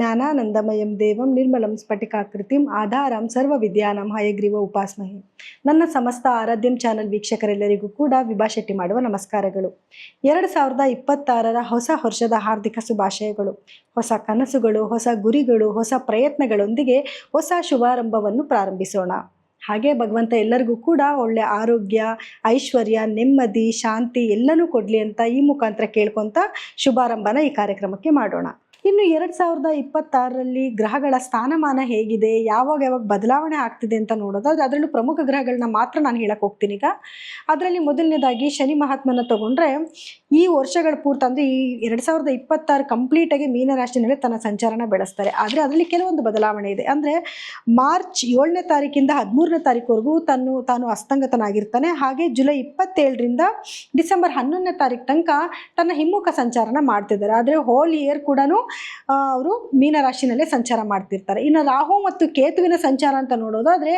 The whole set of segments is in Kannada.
ಜ್ಞಾನಾನಂದಮಯಂ ದೇವಂ ನಿರ್ಮಲಂ ಸ್ಫಟಿಕಾಕೃತಿಂ ಆಧಾರಂ ಸರ್ವ ವಿದ್ಯಾನಂ ಹಯಗ್ರೀವ ಉಪಾಸ್ಮಹೆ. ನನ್ನ ಸಮಸ್ತ ಆರಾಧ್ಯಂ ಚಾನಲ್ ವೀಕ್ಷಕರೆಲ್ಲರಿಗೂ ಕೂಡ ವಿಭಾ ಶೆಟ್ಟಿ ಮಾಡುವ ನಮಸ್ಕಾರಗಳು. ಎರಡು ಸಾವಿರದ ಇಪ್ಪತ್ತಾರರ ಹೊಸ ವರ್ಷದ ಹಾರ್ದಿಕ ಶುಭಾಶಯಗಳು. ಹೊಸ ಕನಸುಗಳು, ಹೊಸ ಗುರಿಗಳು, ಹೊಸ ಪ್ರಯತ್ನಗಳೊಂದಿಗೆ ಹೊಸ ಶುಭಾರಂಭವನ್ನು ಪ್ರಾರಂಭಿಸೋಣ. ಹಾಗೆ ಭಗವಂತ ಎಲ್ಲರಿಗೂ ಕೂಡ ಒಳ್ಳೆ ಆರೋಗ್ಯ, ಐಶ್ವರ್ಯ, ನೆಮ್ಮದಿ, ಶಾಂತಿ ಎಲ್ಲನೂ ಕೊಡಲಿ ಅಂತ ಈ ಮುಖಾಂತರ ಕೇಳ್ಕೊತ ಶುಭಾರಂಭನ ಈ ಕಾರ್ಯಕ್ರಮಕ್ಕೆ ಮಾಡೋಣ. ಇನ್ನು ಎರಡು ಸಾವಿರದ ಇಪ್ಪತ್ತಾರರಲ್ಲಿ ಗ್ರಹಗಳ ಸ್ಥಾನಮಾನ ಹೇಗಿದೆ, ಯಾವಾಗ ಯಾವಾಗ ಬದಲಾವಣೆ ಆಗ್ತಿದೆ ಅಂತ ನೋಡೋದಾದ್ರೆ ಅದರಲ್ಲೂ ಪ್ರಮುಖ ಗ್ರಹಗಳನ್ನ ಮಾತ್ರ ನಾನು ಹೇಳಕ್ಕೆ ಹೋಗ್ತೀನಿ ಈಗ. ಅದರಲ್ಲಿ ಮೊದಲನೇದಾಗಿ ಶನಿ ಮಹಾತ್ಮನ ತಗೊಂಡ್ರೆ, ಈ ವರ್ಷಗಳ ಪೂರ್ತಿ ಅಂದರೆ ಈ ಎರಡು ಸಾವಿರದ ಇಪ್ಪತ್ತಾರು ಕಂಪ್ಲೀಟಾಗಿ ಮೀನರಾಶಿನಲ್ಲಿ ತನ್ನ ಸಂಚಾರನ ಬೆಳೆಸ್ತಾರೆ. ಆದರೆ ಅದರಲ್ಲಿ ಕೆಲವೊಂದು ಬದಲಾವಣೆ ಇದೆ. ಅಂದರೆ ಮಾರ್ಚ್ ಏಳನೇ ತಾರೀಕಿಂದ ಹದಿಮೂರನೇ ತಾರೀಕುವರೆಗೂ ತಾನು ತಾನು ಅಸ್ತಂಗತನಾಗಿರ್ತಾನೆ. ಹಾಗೆ ಜುಲೈ ಇಪ್ಪತ್ತೇಳರಿಂದ ಡಿಸೆಂಬರ್ ಹನ್ನೊಂದನೇ ತಾರೀಕು ತನಕ ತನ್ನ ಹಿಮ್ಮುಖ ಸಂಚಾರನ ಮಾಡ್ತಿದ್ದಾರೆ. ಆದರೆ ಹೋಲ್ ಇಯರ್ ಕೂಡ ಅವರು ಮೀನರಾಶಿನಲ್ಲೇ ಸಂಚಾರ ಮಾಡ್ತಿರ್ತಾರೆ. ಇನ್ನು ರಾಹು ಮತ್ತು ಕೇತುವಿನ ಸಂಚಾರ ಅಂತ ನೋಡೋದಾದ್ರೆ,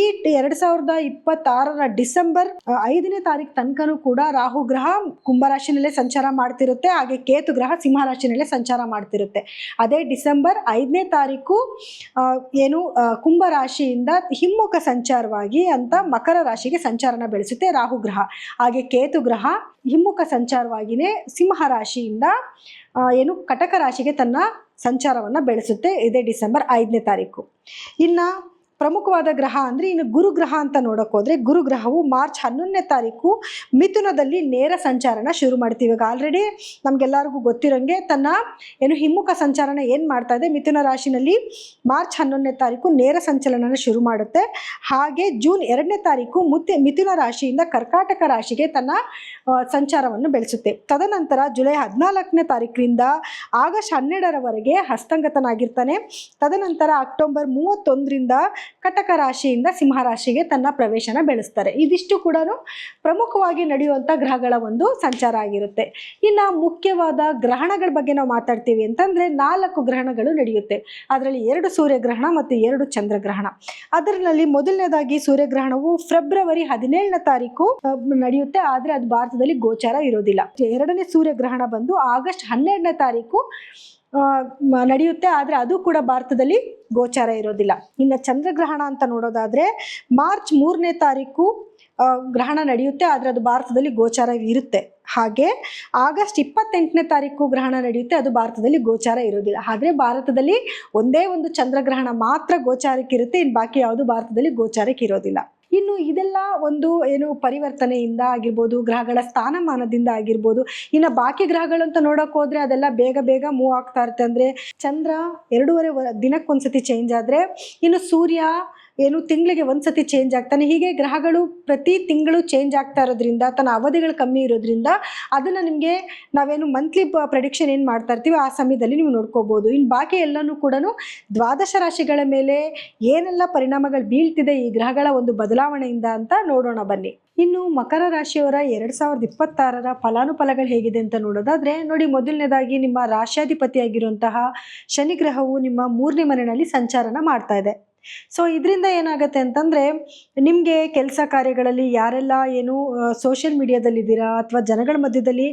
ಈ ಎರಡು ಸಾವಿರದ ಇಪ್ಪತ್ತಾರರ ಡಿಸೆಂಬರ್ ಐದನೇ ತಾರೀಕು ತನಕನೂ ಕೂಡ ರಾಹು ಗ್ರಹ ಕುಂಭರಾಶಿನಲ್ಲೇ ಸಂಚಾರ ಮಾಡ್ತಿರುತ್ತೆ. ಹಾಗೆ ಕೇತು ಗ್ರಹ ಸಿಂಹರಾಶಿನಲ್ಲೇ ಸಂಚಾರ ಮಾಡ್ತಿರುತ್ತೆ. ಅದೇ ಡಿಸೆಂಬರ್ ಐದನೇ ತಾರೀಕು ಏನು ಕುಂಭ ಕುಂಭರಾಶಿಯಿಂದ ಹಿಮ್ಮುಖ ಸಂಚಾರವಾಗಿ ಅಂತ ಮಕರ ರಾಶಿಗೆ ಸಂಚಾರನ ಬೆಳೆಸುತ್ತೆ ರಾಹು ಗ್ರಹ. ಹಾಗೆ ಕೇತು ಗ್ರಹ ಹಿಮ್ಮುಖ ಸಂಚಾರವಾಗಿಯೇ ಸಿಂಹ ರಾಶಿಯಿಂದ ಏನು ಕಟಕ ರಾಶಿಗೆ ತನ್ನ ಸಂಚಾರವನ್ನು ಬೆಳೆಸುತ್ತೆ ಇದೇ ಡಿಸೆಂಬರ್ ಐದನೇ ತಾರೀಕು. ಇನ್ನು ಪ್ರಮುಖವಾದ ಗ್ರಹ ಅಂದರೆ ಇನ್ನು ಗುರುಗ್ರಹ ಅಂತ ನೋಡೋಕೆ ಹೋದರೆ ಗುರುಗ್ರಹವು ಮಾರ್ಚ್ ಹನ್ನೊಂದನೇ ತಾರೀಕು ಮಿಥುನದಲ್ಲಿ ನೇರ ಸಂಚಾರನ ಶುರು ಮಾಡ್ತೀವಿ. ಈಗ ಆಲ್ರೆಡಿ ನಮಗೆಲ್ಲರಿಗೂ ಗೊತ್ತಿರೋಂಗೆ ತನ್ನ ಏನು ಹಿಮ್ಮುಖ ಸಂಚಾರನ ಏನು ಮಾಡ್ತಾ ಇದೆ? ಮಿಥುನ ರಾಶಿನಲ್ಲಿ ಮಾರ್ಚ್ ಹನ್ನೊಂದನೇ ತಾರೀಕು ನೇರ ಸಂಚಲನನ ಶುರು ಮಾಡುತ್ತೆ. ಹಾಗೆ ಜೂನ್ ಎರಡನೇ ತಾರೀಕು ಮುತ್ತೆ ಮಿಥುನ ರಾಶಿಯಿಂದ ಕರ್ಕಾಟಕ ರಾಶಿಗೆ ತನ್ನ ಸಂಚಾರವನ್ನು ಬೆಳೆಸುತ್ತೆ. ತದನಂತರ ಜುಲೈ ಹದಿನಾಲ್ಕನೇ ತಾರೀಕಿನಿಂದ ಆಗಸ್ಟ್ ಹನ್ನೆರಡರವರೆಗೆ ಹಸ್ತಂಗತನಾಗಿರ್ತಾನೆ. ತದನಂತರ ಅಕ್ಟೋಬರ್ ಮೂವತ್ತೊಂದರಿಂದ ಕಟಕ ರಾಶಿಯಿಂದ ಸಿಂಹ ರಾಶಿಗೆ ತನ್ನ ಪ್ರವೇಶನ ಬೆಳೆಸ್ತಾರೆ. ಇದಿಷ್ಟು ಕೂಡ ಪ್ರಮುಖವಾಗಿ ನಡೆಯುವಂಥ ಗ್ರಹಗಳ ಒಂದು ಸಂಚಾರ ಆಗಿರುತ್ತೆ. ಇನ್ನು ಮುಖ್ಯವಾದ ಗ್ರಹಣಗಳ ಬಗ್ಗೆ ನಾವು ಮಾತಾಡ್ತೀವಿ ಅಂತಂದರೆ ನಾಲ್ಕು ಗ್ರಹಣಗಳು ನಡೆಯುತ್ತೆ. ಅದರಲ್ಲಿ ಎರಡು ಸೂರ್ಯಗ್ರಹಣ ಮತ್ತು ಎರಡು ಚಂದ್ರಗ್ರಹಣ. ಅದರಲ್ಲಿ ಮೊದಲನೇದಾಗಿ ಸೂರ್ಯಗ್ರಹಣವು ಫೆಬ್ರವರಿ ಹದಿನೇಳನೇ ತಾರೀಕು ನಡೆಯುತ್ತೆ. ಆದರೆ ಅದು ಭಾರತದಲ್ಲಿ ಗೋಚಾರ ಇರೋದಿಲ್ಲ. ಎರಡನೇ ಸೂರ್ಯಗ್ರಹಣ ಬಂದು ಆಗಸ್ಟ್ ಹನ್ನೆರಡನೇ ತಾರೀಕು ನಡೆಯುತ್ತೆ, ಆದರೆ ಅದು ಕೂಡ ಭಾರತದಲ್ಲಿ ಗೋಚಾರ ಇರೋದಿಲ್ಲ. ಇನ್ನು ಚಂದ್ರಗ್ರಹಣ ಅಂತ ನೋಡೋದಾದರೆ ಮಾರ್ಚ್ ಮೂರನೇ ತಾರೀಕು ಗ್ರಹಣ ನಡೆಯುತ್ತೆ, ಆದರೆ ಅದು ಭಾರತದಲ್ಲಿ ಗೋಚಾರ ಇರುತ್ತೆ. ಹಾಗೆ ಆಗಸ್ಟ್ ಇಪ್ಪತ್ತೆಂಟನೇ ತಾರೀಕು ಗ್ರಹಣ ನಡೆಯುತ್ತೆ, ಅದು ಭಾರತದಲ್ಲಿ ಗೋಚಾರ ಇರೋದಿಲ್ಲ. ಆದರೆ ಭಾರತದಲ್ಲಿ ಒಂದೇ ಒಂದು ಚಂದ್ರಗ್ರಹಣ ಮಾತ್ರ ಗೋಚಾರಕ್ಕಿರುತ್ತೆ ಇನ್ನು ಬಾಕಿ ಯಾವುದು ಭಾರತದಲ್ಲಿ ಗೋಚಾರಕ್ಕೆ ಇರೋದಿಲ್ಲ. ಇನ್ನು ಇದೆಲ್ಲ ಒಂದು ಏನು ಪರಿವರ್ತನೆಯಿಂದ ಆಗಿರ್ಬೋದು, ಗ್ರಹಗಳ ಸ್ಥಾನಮಾನದಿಂದ ಆಗಿರ್ಬೋದು, ಇನ್ನು ಬಾಕಿ ಗ್ರಹಗಳು ಅಂತ ನೋಡೋಕೆ ಹೋದ್ರೆ ಅದೆಲ್ಲ ಬೇಗ ಬೇಗ ಮೂವ್ ಆಗ್ತಾ ಇರುತ್ತೆ. ಅಂದರೆ ಚಂದ್ರ ಎರಡೂವರೆ ದಿನಕ್ಕೊಂದ್ಸತಿ ಚೇಂಜ್ ಆದರೆ ಇನ್ನು ಸೂರ್ಯ ಏನು ತಿಂಗಳಿಗೆ ಒಂದ್ಸತಿ ಚೇಂಜ್ ಆಗ್ತಾನೆ. ಹೀಗೆ ಗ್ರಹಗಳು ಪ್ರತಿ ತಿಂಗಳು ಚೇಂಜ್ ಆಗ್ತಾ ಇರೋದ್ರಿಂದ, ತನ್ನ ಅವಧಿಗಳು ಕಮ್ಮಿ ಇರೋದ್ರಿಂದ ಅದನ್ನು ನಿಮಗೆ ನಾವೇನು ಮಂತ್ಲಿ ಪ್ರೆಡಿಕ್ಷನ್ ಏನು ಮಾಡ್ತಾ ಇರ್ತೀವಿ ಆ ಸಮಯದಲ್ಲಿ ನೀವು ನೋಡ್ಕೋಬೋದು. ಇನ್ನು ಬಾಕಿ ಎಲ್ಲನೂ ಕೂಡ ದ್ವಾದಶ ರಾಶಿಗಳ ಮೇಲೆ ಏನೆಲ್ಲ ಪರಿಣಾಮಗಳು ಬೀಳ್ತಿದೆ ಈ ಗ್ರಹಗಳ ಒಂದು ಬದಲಾವಣೆಯಿಂದ ಅಂತ ನೋಡೋಣ ಬನ್ನಿ. ಇನ್ನು ಮಕರ ರಾಶಿಯವರ ಎರಡು ಸಾವಿರದ ಇಪ್ಪತ್ತಾರರ ಫಲಾನುಫಲಗಳು ಹೇಗಿದೆ ಅಂತ ನೋಡೋದಾದ್ರೆ, ನೋಡಿ ಮೊದಲನೇದಾಗಿ ನಿಮ್ಮ ರಾಶ್ಯಾಧಿಪತಿಯಾಗಿರುವಂತಹ ಶನಿ ಗ್ರಹವು ನಿಮ್ಮ ಮೂರನೇ ಮನೆಯಲ್ಲಿ ಸಂಚಾರನ ಮಾಡ್ತಾ ಇದೆ. ಸೊ ಇದರಿಂದ ಏನಾಗುತ್ತೆ ಅಂತಂದರೆ, ನಿಮಗೆ ಕೆಲಸ ಕಾರ್ಯಗಳಲ್ಲಿ ಯಾರೆಲ್ಲ ಏನು ಸೋಷಿಯಲ್ ಮೀಡಿಯಾದಲ್ಲಿದ್ದೀರಾ ಅಥವಾ ಜನಗಳ ಮಧ್ಯದಲ್ಲಿ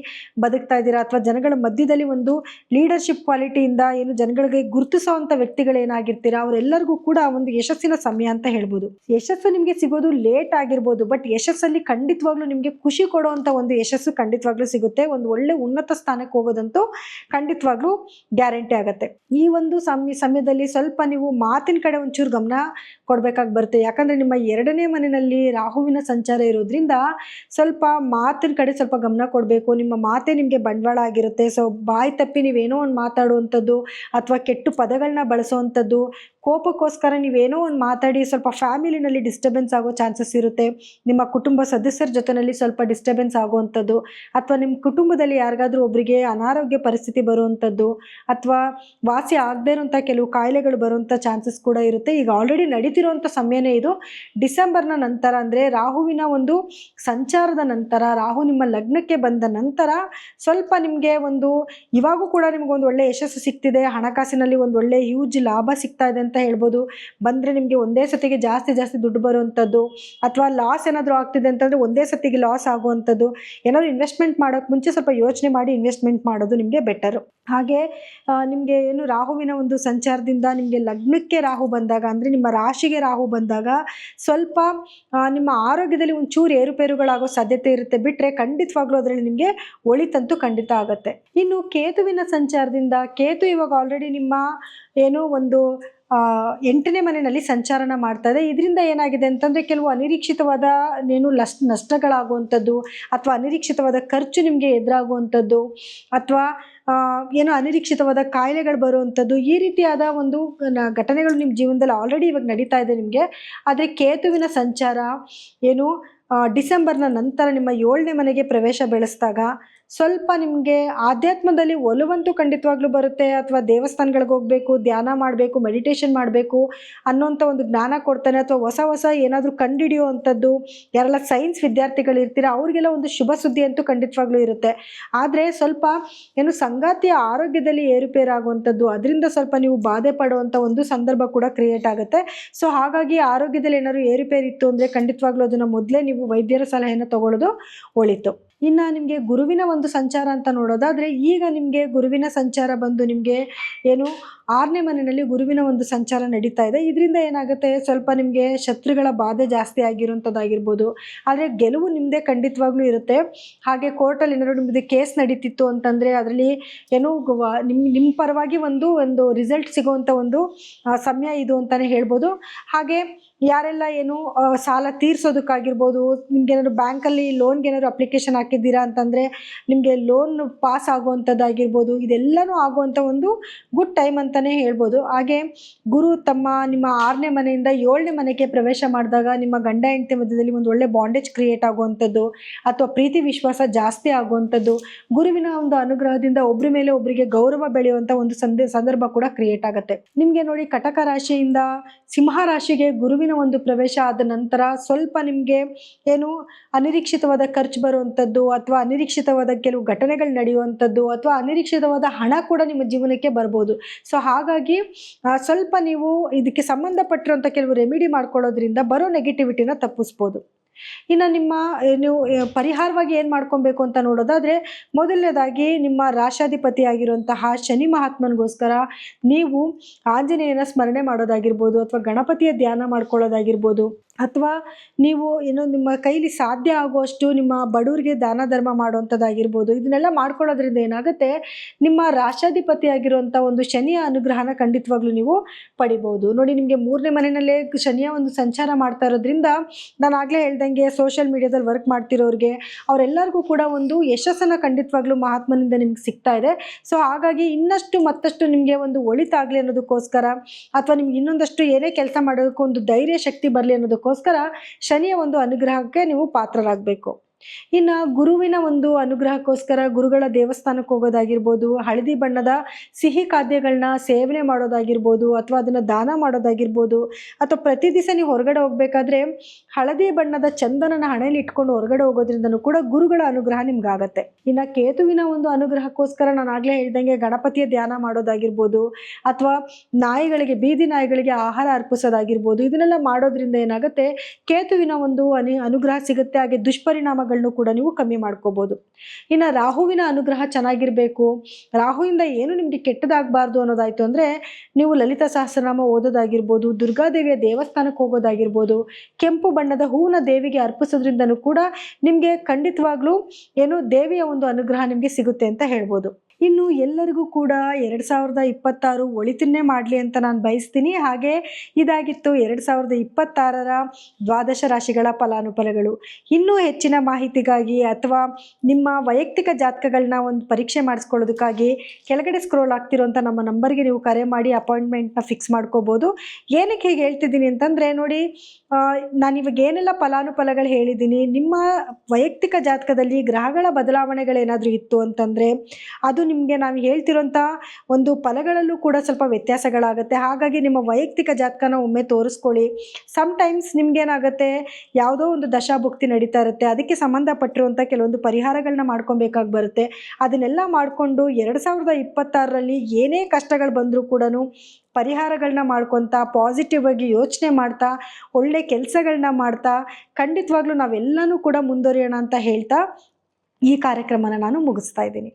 ಬದುಕ್ತಾ ಇದ್ದೀರಾ ಅಥವಾ ಜನಗಳ ಮಧ್ಯದಲ್ಲಿ ಒಂದು ಲೀಡರ್ಶಿಪ್ ಕ್ವಾಲಿಟಿಯಿಂದ ಏನು ಜನಗಳಿಗೆ ಗುರುತಿಸೋವಂಥ ವ್ಯಕ್ತಿಗಳೇನಾಗಿರ್ತೀರಾ ಅವರೆಲ್ಲರಿಗೂ ಕೂಡ ಒಂದು ಯಶಸ್ಸಿನ ಸಮಯ ಅಂತ ಹೇಳ್ಬೋದು. ಯಶಸ್ಸು ನಿಮಗೆ ಸಿಗೋದು ಲೇಟ್ ಆಗಿರ್ಬೋದು ಬಟ್ ಯಶಸ್ಸಲ್ಲಿ ಖಂಡಿತವಾಗ್ಲೂ ನಿಮಗೆ ಖುಷಿ ಕೊಡುವಂಥ ಒಂದು ಯಶಸ್ಸು ಖಂಡಿತವಾಗ್ಲೂ ಸಿಗುತ್ತೆ. ಒಂದು ಒಳ್ಳೆ ಉನ್ನತ ಸ್ಥಾನಕ್ಕೆ ಹೋಗೋದಂತೂ ಖಂಡಿತವಾಗ್ಲೂ ಗ್ಯಾರಂಟಿ ಆಗುತ್ತೆ. ಈ ಒಂದು ಸಮಯ, ಸಮಯದಲ್ಲಿ ಸ್ವಲ್ಪ ನೀವು ಮಾತಿನ ಕಡೆ ಒಂಚೂರು ಗಮನ ಕೊಡಬೇಕಾಗಿ ಬರುತ್ತೆ. ಯಾಕಂದರೆ ನಿಮ್ಮ ಎರಡನೇ ಮನೆಯಲ್ಲಿ ರಾಹುವಿನ ಸಂಚಾರ ಇರೋದ್ರಿಂದ ಸ್ವಲ್ಪ ಮಾತಿನ ಕಡೆ ಸ್ವಲ್ಪ ಗಮನ ಕೊಡಬೇಕು. ನಿಮ್ಮ ಮಾತೆ ನಿಮಗೆ ಬಂಡವಾಳ ಆಗಿರುತ್ತೆ. ಸೊ ಬಾಯಿ ತಪ್ಪಿ ನೀವೇನೋ ಒಂದು ಮಾತಾಡುವಂಥದ್ದು ಅಥವಾ ಕೆಟ್ಟು ಪದಗಳನ್ನ ಬಳಸೋವಂಥದ್ದು ಕೋಪಕ್ಕೋಸ್ಕರ ನೀವೇನೋ ಒಂದು ಮಾತಾಡಿ ಸ್ವಲ್ಪ ಫ್ಯಾಮಿಲಿನಲ್ಲಿ ಡಿಸ್ಟರ್ಬೆನ್ಸ್ ಆಗೋ ಚಾನ್ಸಸ್ ಇರುತ್ತೆ. ನಿಮ್ಮ ಕುಟುಂಬ ಸದಸ್ಯರ ಜೊತೆಯಲ್ಲಿ ಸ್ವಲ್ಪ ಡಿಸ್ಟರ್ಬೆನ್ಸ್ ಆಗುವಂಥದ್ದು, ಅಥವಾ ನಿಮ್ಮ ಕುಟುಂಬದಲ್ಲಿ ಯಾರಿಗಾದರೂ ಒಬ್ಬರಿಗೆ ಅನಾರೋಗ್ಯ ಪರಿಸ್ಥಿತಿ ಬರುವಂಥದ್ದು, ಅಥವಾ ವಾಸಿ ಆಗದೇ ಇರುವಂಥ ಕೆಲವು ಕಾಯಿಲೆಗಳು ಬರುವಂಥ ಚಾನ್ಸಸ್ ಕೂಡ ಇರುತ್ತೆ. ಈಗ ಆಲ್ರೆಡಿ ನಡೀತಿರುವಂಥ ಸಮಯನೇ ಇದು. ಡಿಸೆಂಬರ್ನ ನಂತರ ಅಂದರೆ ರಾಹುವಿನ ಒಂದು ಸಂಚಾರದ ನಂತರ, ರಾಹು ನಿಮ್ಮ ಲಗ್ನಕ್ಕೆ ಬಂದ ನಂತರ ಸ್ವಲ್ಪ ನಿಮಗೆ ಒಂದು, ಇವಾಗೂ ಕೂಡ ನಿಮಗೊಂದು ಒಳ್ಳೆ ಯಶಸ್ಸು ಸಿಗ್ತಿದೆ. ಹಣಕಾಸಿನಲ್ಲಿ ಒಂದು ಒಳ್ಳೆ ಹ್ಯೂಜ್ ಲಾಭ ಸಿಗ್ತಾ ಇದೆ ಅಂತ ಹೇಳ್ಬೋದು. ಬಂದರೆ ನಿಮಗೆ ಒಂದೇ ಸತಿಗೆ ಜಾಸ್ತಿ ಜಾಸ್ತಿ ದುಡ್ಡು ಬರುವಂಥದ್ದು, ಅಥವಾ ಲಾಸ್ ಏನಾದರೂ ಆಗ್ತಿದೆ ಅಂತಂದರೆ ಒಂದೇ ಸತಿಗೆ ಲಾಸ್ ಆಗುವಂಥದ್ದು. ಏನಾದರೂ ಇನ್ವೆಸ್ಟ್ಮೆಂಟ್ ಮಾಡೋಕ್ಕೆ ಮುಂಚೆ ಸ್ವಲ್ಪ ಯೋಚನೆ ಮಾಡಿ ಇನ್ವೆಸ್ಟ್ಮೆಂಟ್ ಮಾಡೋದು ನಿಮಗೆ ಬೆಟರು ಹಾಗೆ ನಿಮಗೆ ಏನು ರಾಹುವಿನ ಒಂದು ಸಂಚಾರದಿಂದ ನಿಮಗೆ ಲಗ್ನಕ್ಕೆ ರಾಹು ಬಂದಾಗ ಅಂದರೆ ನಿಮ್ಮ ರಾಶಿಗೆ ರಾಹು ಬಂದಾಗ ಸ್ವಲ್ಪ ನಿಮ್ಮ ಆರೋಗ್ಯದಲ್ಲಿ ಒಂಚೂರು ಏರುಪೇರುಗಳಾಗೋ ಸಾಧ್ಯತೆ ಇರುತ್ತೆ. ಬಿಟ್ಟರೆ ಖಂಡಿತವಾಗ್ಲೂ ಅದರಲ್ಲಿ ನಿಮಗೆ ಒಳಿತಂತೂ ಖಂಡಿತ ಆಗುತ್ತೆ. ಇನ್ನು ಕೇತುವಿನ ಸಂಚಾರದಿಂದ, ಕೇತು ಇವಾಗ ಆಲ್ರೆಡಿ ನಿಮ್ಮ, ಏನು ಒಂದು ಎಂಟನೇ ಮನೆಯಲ್ಲಿ ಸಂಚಾರನ ಮಾಡ್ತಾ ಇದೆ ಇದರಿಂದ ಏನಾಗಿದೆ ಅಂತಂದರೆ ಕೆಲವು ಅನಿರೀಕ್ಷಿತವಾದ ಏನು ಲಸ್, ನಷ್ಟಗಳಾಗುವಂಥದ್ದು ಅಥವಾ ಅನಿರೀಕ್ಷಿತವಾದ ಖರ್ಚು ನಿಮಗೆ ಎದುರಾಗುವಂಥದ್ದು ಅಥವಾ ಏನೋ ಅನಿರೀಕ್ಷಿತವಾದ ಕಾಯಿಲೆಗಳು ಬರುವಂಥದ್ದು ಈ ರೀತಿಯಾದ ಒಂದು ಘಟನೆಗಳು ನಿಮ್ಮ ಜೀವನದಲ್ಲಿ ಆಲ್ರೆಡಿ ಇವಾಗ ನಡೀತಾ ಇದೆ ನಿಮಗೆ. ಆದರೆ ಕೇತುವಿನ ಸಂಚಾರ ಏನು ಡಿಸೆಂಬರ್ನ ನಂತರ ನಿಮ್ಮ ಏಳನೇ ಮನೆಗೆ ಪ್ರವೇಶ ಬೆಳೆಸಿದಾಗ ಸ್ವಲ್ಪ ನಿಮಗೆ ಆಧ್ಯಾತ್ಮದಲ್ಲಿ ಒಲವಂತೂ ಖಂಡಿತವಾಗ್ಲೂ ಬರುತ್ತೆ ಅಥವಾ ದೇವಸ್ಥಾನಗಳಿಗೆ ಹೋಗಬೇಕು, ಧ್ಯಾನ ಮಾಡಬೇಕು ಮೆಡಿಟೇಷನ್ ಮಾಡಬೇಕು ಅನ್ನೋಂಥ ಒಂದು ಜ್ಞಾನ ಕೊಡ್ತಾನೆ ಅಥವಾ ಹೊಸ ಹೊಸ ಏನಾದರೂ ಕಂಡುಹಿಡಿಯುವಂಥದ್ದು, ಯಾರೆಲ್ಲ ಸೈನ್ಸ್ ವಿದ್ಯಾರ್ಥಿಗಳು ಇರ್ತೀರ, ಅವ್ರಿಗೆಲ್ಲ ಒಂದು ಶುಭ ಸುದ್ದಿ ಅಂತೂ ಖಂಡಿತವಾಗ್ಲೂ ಇರುತ್ತೆ. ಆದರೆ ಸ್ವಲ್ಪ ಏನು ಸಂಗಾತಿಯ ಆರೋಗ್ಯದಲ್ಲಿ ಏರುಪೇರಾಗುವಂಥದ್ದು, ಅದರಿಂದ ಸ್ವಲ್ಪ ನೀವು ಬಾಧೆ ಪಡುವಂಥ ಒಂದು ಸಂದರ್ಭ ಕೂಡ ಕ್ರಿಯೇಟ್ ಆಗುತ್ತೆ. ಸೊ ಹಾಗಾಗಿ ಆರೋಗ್ಯದಲ್ಲಿ ಏನಾದ್ರು ಏರುಪೇರಿತ್ತು ಅಂದರೆ ಖಂಡಿತವಾಗ್ಲೂ ಅದನ್ನು ಮೊದಲೇ ನೀವು ವೈದ್ಯರ ಸಲಹೆಯನ್ನು ತಗೊಳ್ಳೋದು ಒಳಿತು. ಇನ್ನು ನಿಮಗೆ ಗುರುವಿನ ಒಂದು ಸಂಚಾರ ಅಂತ ನೋಡೋದಾದರೆ ಈಗ ನಿಮಗೆ ಗುರುವಿನ ಸಂಚಾರ ಬಂದು ನಿಮಗೆ ಏನು ಆರನೇ ಮನೆಯಲ್ಲಿ ಗುರುವಿನ ಒಂದು ಸಂಚಾರ ನಡೀತಾ ಇದೆ. ಇದರಿಂದ ಏನಾಗುತ್ತೆ? ಸ್ವಲ್ಪ ನಿಮಗೆ ಶತ್ರುಗಳ ಬಾಧೆ ಜಾಸ್ತಿ ಆಗಿರುವಂಥದ್ದಾಗಿರ್ಬೋದು ಆದರೆ ಗೆಲುವು ನಿಮ್ಮದೇ ಖಂಡಿತವಾಗ್ಲೂ ಇರುತ್ತೆ. ಹಾಗೆ ಕೋರ್ಟಲ್ಲಿ ಏನಾದರೂ ನಿಮ್ಮದು ಕೇಸ್ ನಡೀತಿತ್ತು ಅಂತಂದರೆ ಅದರಲ್ಲಿ ಏನೋ ನಿಮ್ಮ ನಿಮ್ಮ ಪರವಾಗಿ ಒಂದು ಒಂದು ರಿಸಲ್ಟ್ ಸಿಗುವಂಥ ಒಂದು ಸಮಯ ಇದು ಅಂತಲೇ ಹೇಳ್ಬೋದು. ಹಾಗೆ ಯಾರೆಲ್ಲ ಏನು ಸಾಲ ತೀರಿಸೋದಕ್ಕಾಗಿರ್ಬೋದು ನಿಮ್ಗೆ ಏನಾದ್ರು ಬ್ಯಾಂಕಲ್ಲಿ ಲೋನ್ಗೆ ಏನಾದ್ರು ಅಪ್ಲಿಕೇಶನ್ ಹಾಕಿದ್ದೀರಾ ಅಂತಂದರೆ, ನಿಮಗೆ ಲೋನ್ ಪಾಸ್ ಆಗುವಂಥದ್ದಾಗಿರ್ಬೋದು, ಇದೆಲ್ಲನೂ ಆಗುವಂಥ ಒಂದು ಗುಡ್ ಟೈಮ್ ಅಂತಲೇ ಹೇಳ್ಬೋದು. ಹಾಗೆ ಗುರು ತಮ್ಮ ನಿಮ್ಮ ಆರನೇ ಮನೆಯಿಂದ ಏಳನೇ ಮನೆಗೆ ಪ್ರವೇಶ ಮಾಡಿದಾಗ ನಿಮ್ಮ ಗಂಡ ಹೆಂಡತಿ ಮಧ್ಯದಲ್ಲಿ ಒಂದು ಒಳ್ಳೆ ಬಾಂಡೇಜ್ ಕ್ರಿಯೇಟ್ ಆಗುವಂಥದ್ದು, ಅಥವಾ ಪ್ರೀತಿ ವಿಶ್ವಾಸ ಜಾಸ್ತಿ ಆಗುವಂಥದ್ದು, ಗುರುವಿನ ಒಂದು ಅನುಗ್ರಹದಿಂದ ಒಬ್ಬರ ಮೇಲೆ ಒಬ್ಬರಿಗೆ ಗೌರವ ಬೆಳೆಯುವಂಥ ಒಂದು ಸಂದ, ಸಂದರ್ಭ ಕೂಡ ಕ್ರಿಯೇಟ್ ಆಗುತ್ತೆ. ನಿಮಗೆ ನೋಡಿ ಕಟಕ ರಾಶಿಯಿಂದ ಸಿಂಹ ರಾಶಿಗೆ ಗುರುವಿನ ಒಂದು ಪ್ರವೇಶ ಆದ ನಂತರ ಸ್ವಲ್ಪ ನಿಮಗೆ ಏನು ಅನಿರೀಕ್ಷಿತವಾದ ಖರ್ಚು ಬರುವಂಥದ್ದು ಅಥವಾ ಅನಿರೀಕ್ಷಿತವಾದ ಕೆಲವು ಘಟನೆಗಳು ನಡೆಯುವಂಥದ್ದು ಅಥವಾ ಅನಿರೀಕ್ಷಿತವಾದ ಹಣ ಕೂಡ ನಿಮ್ಮ ಜೀವನಕ್ಕೆ ಬರ್ಬೋದು. ಸೊ ಹಾಗಾಗಿ ಸ್ವಲ್ಪ ನೀವು ಇದಕ್ಕೆ ಸಂಬಂಧಪಟ್ಟಿರುವಂಥ ಕೆಲವು ರೆಮಿಡಿ ಮಾಡ್ಕೊಳ್ಳೋದ್ರಿಂದ ಬರೋ ನೆಗೆಟಿವಿಟಿನ ತಪ್ಪಿಸ್ಬೋದು. ಇನ್ನು ನಿಮ್ಮ ನೀವು ಪರಿಹಾರವಾಗಿ ಏನು ಮಾಡ್ಕೊಬೇಕು ಅಂತ ನೋಡೋದಾದರೆ, ಮೊದಲನೇದಾಗಿ ನಿಮ್ಮ ರಾಶಾಧಿಪತಿ ಆಗಿರುವಂತಹ ಶನಿ ಮಹಾತ್ಮನಿಗೋಸ್ಕರ ನೀವು ಆಂಜನೇಯನ ಸ್ಮರಣೆ ಮಾಡೋದಾಗಿರ್ಬೋದು ಅಥವಾ ಗಣಪತಿಯ ಧ್ಯಾನ ಮಾಡ್ಕೊಳ್ಳೋದಾಗಿರ್ಬೋದು. ಅಥವಾ ನೀವು ಏನೋ ನಿಮ್ಮ ಕೈಲಿ ಸಾಧ್ಯ ಆಗುವಷ್ಟು ನಿಮ್ಮ ಬಡವರಿಗೆ ದಾನ ಧರ್ಮ ಮಾಡುವಂಥದ್ದಾಗಿರ್ಬೋದು, ಇದನ್ನೆಲ್ಲ ಮಾಡ್ಕೊಳ್ಳೋದ್ರಿಂದ ಏನಾಗುತ್ತೆ? ನಿಮ್ಮ ರಾಷ್ಟ್ರಾಧಿಪತಿ ಆಗಿರುವಂಥ ಒಂದು ಶನಿಯ ಅನುಗ್ರಹನ ಖಂಡಿತವಾಗ್ಲೂ ನೀವು ಪಡಿಬೋದು. ನೋಡಿ, ನಿಮಗೆ ಮೂರನೇ ಮನೆಯಲ್ಲೇ ಶನಿಯ ಒಂದು ಸಂಚಾರ ಮಾಡ್ತಾ ಇರೋದ್ರಿಂದ ನಾನು ಆಗಲೇ ಹೇಳ್ದಂಗೆ ಸೋಷಿಯಲ್ ಮೀಡಿಯಾದಲ್ಲಿ ವರ್ಕ್ ಮಾಡ್ತಿರೋರಿಗೆ, ಅವರೆಲ್ಲರಿಗೂ ಕೂಡ ಒಂದು ಯಶಸ್ಸನ್ನು ಖಂಡಿತವಾಗ್ಲೂ ಮಹಾತ್ಮನಿಂದ ನಿಮ್ಗೆ ಸಿಗ್ತಾ ಇದೆ. ಸೊ, ಹಾಗಾಗಿ ಇನ್ನಷ್ಟು ಮತ್ತಷ್ಟು ನಿಮಗೆ ಒಂದು ಒಳಿತಾಗಲಿ ಅನ್ನೋದಕ್ಕೋಸ್ಕರ ಅಥವಾ ನಿಮ್ಗೆ ಇನ್ನೊಂದಷ್ಟು ಏನೇ ಕೆಲಸ ಮಾಡೋದಕ್ಕೂ ಒಂದು ಧೈರ್ಯ ಶಕ್ತಿ ಬರಲಿ ಅನ್ನೋದಕ್ಕೋಸ್ಕರ ಶನಿಯ ಒಂದು ಅನುಗ್ರಹಕ್ಕೆ ನೀವು ಪಾತ್ರರಾಗಬೇಕು. ಇನ್ನು ಗುರುವಿನ ಒಂದು ಅನುಗ್ರಹಕ್ಕೋಸ್ಕರ ಗುರುಗಳ ದೇವಸ್ಥಾನಕ್ಕೆ ಹೋಗೋದಾಗಿರ್ಬೋದು, ಹಳದಿ ಬಣ್ಣದ ಸಿಹಿ ಖಾದ್ಯಗಳನ್ನ ಸೇವನೆ ಮಾಡೋದಾಗಿರ್ಬೋದು, ಅಥವಾ ಅದನ್ನು ದಾನ ಮಾಡೋದಾಗಿರ್ಬೋದು, ಅಥವಾ ಪ್ರತಿ ದಿವಸ ನೀವು ಹೊರಗಡೆ ಹೋಗಬೇಕಾದ್ರೆ ಹಳದಿ ಬಣ್ಣದ ಚಂದನನ ಹಣೆಯಲ್ಲಿ ಇಟ್ಕೊಂಡು ಹೊರಗಡೆ ಹೋಗೋದ್ರಿಂದನೂ ಕೂಡ ಗುರುಗಳ ಅನುಗ್ರಹ ನಿಮ್ಗಾಗತ್ತೆ. ಇನ್ನು ಕೇತುವಿನ ಒಂದು ಅನುಗ್ರಹಕ್ಕೋಸ್ಕರ ನಾನು ಆಗಲೇ ಹೇಳ್ದಂಗೆ ಗಣಪತಿಯ ಧ್ಯಾನ ಮಾಡೋದಾಗಿರ್ಬೋದು, ಅಥವಾ ನಾಯಿಗಳಿಗೆ, ಬೀದಿ ನಾಯಿಗಳಿಗೆ ಆಹಾರ ಅರ್ಪಿಸೋದಾಗಿರ್ಬೋದು, ಇದನ್ನೆಲ್ಲ ಮಾಡೋದ್ರಿಂದ ಏನಾಗುತ್ತೆ, ಕೇತುವಿನ ಒಂದು ಅನಿ, ಅನುಗ್ರಹ ಸಿಗುತ್ತೆ, ಹಾಗೆ ದುಷ್ಪರಿಣಾಮಗಳನ್ನು ಕೂಡ ನೀವು ಕಮ್ಮಿ ಮಾಡ್ಕೋಬೋದು. ಇನ್ನು ರಾಹುವಿನ ಅನುಗ್ರಹ ಚೆನ್ನಾಗಿರಬೇಕು. ರಾಹುವಿಂದ ಏನು ನಿಮಗೆ ಕೆಟ್ಟದಾಗಬಾರ್ದು ಅನ್ನೋದಾಯಿತು ಅಂದರೆ ನೀವು ಲಲಿತಾ ಸಹಸ್ರನಾಮ ಓದೋದಾಗಿರ್ಬೋದು, ದುರ್ಗಾದೇವಿಯ ದೇವಸ್ಥಾನಕ್ಕೆ ಹೋಗೋದಾಗಿರ್ಬೋದು, ಕೆಂಪು ಬಣ್ಣದ ಹೂವಿನ ದೇವಿಗೆ ಅರ್ಪಿಸೋದ್ರಿಂದನೂ ಕೂಡ ನಿಮಗೆ ಖಂಡಿತವಾಗ್ಲೂ ಏನು ದೇವಿಯ ಒಂದು ಅನುಗ್ರಹ ನಿಮಗೆ ಸಿಗುತ್ತೆ ಅಂತ ಹೇಳ್ಬೋದು. ಇನ್ನು ಎಲ್ಲರಿಗೂ ಕೂಡ ಎರಡು ಸಾವಿರದ ಇಪ್ಪತ್ತಾರು ಒಳಿತನ್ನೇ ಮಾಡಲಿ ಅಂತ ನಾನು ಬಯಸ್ತೀನಿ. ಹಾಗೆ ಇದಾಗಿತ್ತು ಎರಡು ಸಾವಿರದ ಇಪ್ಪತ್ತಾರರ ದ್ವಾದಶ ರಾಶಿಗಳ ಫಲಾನುಫಲಗಳು. ಇನ್ನೂ ಹೆಚ್ಚಿನ ಮಾಹಿತಿಗಾಗಿ ಅಥವಾ ನಿಮ್ಮ ವೈಯಕ್ತಿಕ ಜಾತಕಗಳನ್ನ ಒಂದು ಪರೀಕ್ಷೆ ಮಾಡಿಸ್ಕೊಳ್ಳೋದಕ್ಕಾಗಿ ಕೆಳಗಡೆ ಸ್ಕ್ರೋಲ್ ಆಗ್ತಿರೋಂಥ ನಮ್ಮ ನಂಬರ್ಗೆ ನೀವು ಕರೆ ಮಾಡಿ ಅಪಾಯಿಂಟ್ಮೆಂಟ್ನ ಫಿಕ್ಸ್ ಮಾಡ್ಕೋಬೋದು. ಏನಕ್ಕೆ ಹೀಗೆ ಹೇಳ್ತಿದ್ದೀನಿ ಅಂತಂದರೆ ನೋಡಿ ಆ, ನಾನು ಇವಾಗ ಏನೆಲ್ಲ ಫಲಾನುಫಲಗಳು ಹೇಳಿದ್ದೀನಿ. ನಿಮ್ಮ ವೈಯಕ್ತಿಕ ಜಾತಕದಲ್ಲಿ ಗ್ರಹಗಳ ಬದಲಾವಣೆಗಳೇನಾದರೂ ಇತ್ತು ಅಂತಂದರೆ ಅದು ನಿಮಗೆ ನಾನು ಹೇಳ್ತಿರೋಂಥ ಒಂದು ಫಲಗಳಲ್ಲೂ ಕೂಡ ಸ್ವಲ್ಪ ವ್ಯತ್ಯಾಸಗಳಾಗುತ್ತೆ. ಹಾಗಾಗಿ ನಿಮ್ಮ ವೈಯಕ್ತಿಕ ಜಾತಕನ ಒಮ್ಮೆ ತೋರಿಸ್ಕೊಳ್ಳಿ. ಸಮ್ಟೈಮ್ಸ್ ನಿಮಗೇನಾಗುತ್ತೆ ಯಾವುದೋ ಒಂದು ದಶಾಭುಕ್ತಿ ನಡೀತಾ ಇರುತ್ತೆ. ಅದಕ್ಕೆ ಸಂಬಂಧಪಟ್ಟಿರುವಂಥ ಕೆಲವೊಂದು ಪರಿಹಾರಗಳನ್ನ ಮಾಡ್ಕೊಬೇಕಾಗಿ ಬರುತ್ತೆ. ಅದನ್ನೆಲ್ಲ ಮಾಡಿಕೊಂಡು ಎರಡು ಸಾವಿರದ ಇಪ್ಪತ್ತಾರರಲ್ಲಿ ಏನೇ ಕಷ್ಟಗಳು ಬಂದರೂ ಕೂಡ ಪರಿಹಾರಗಳನ್ನ ಮಾಡ್ಕೊತಾ ಪಾಸಿಟಿವ್ ಆಗಿ ಯೋಚನೆ ಮಾಡ್ತಾ, ಒಳ್ಳೆ ಕೆಲಸಗಳನ್ನ ಮಾಡ್ತಾ, ಖಂಡಿತವಾಗ್ಲೂ ನಾವೆಲ್ಲನೂ ಕೂಡ ಮುಂದುವರಿಯೋಣ ಅಂತ ಹೇಳ್ತಾ ಈ ಕಾರ್ಯಕ್ರಮನ ನಾನು ಮುಗಿಸ್ತಾ ಇದ್ದೀನಿ.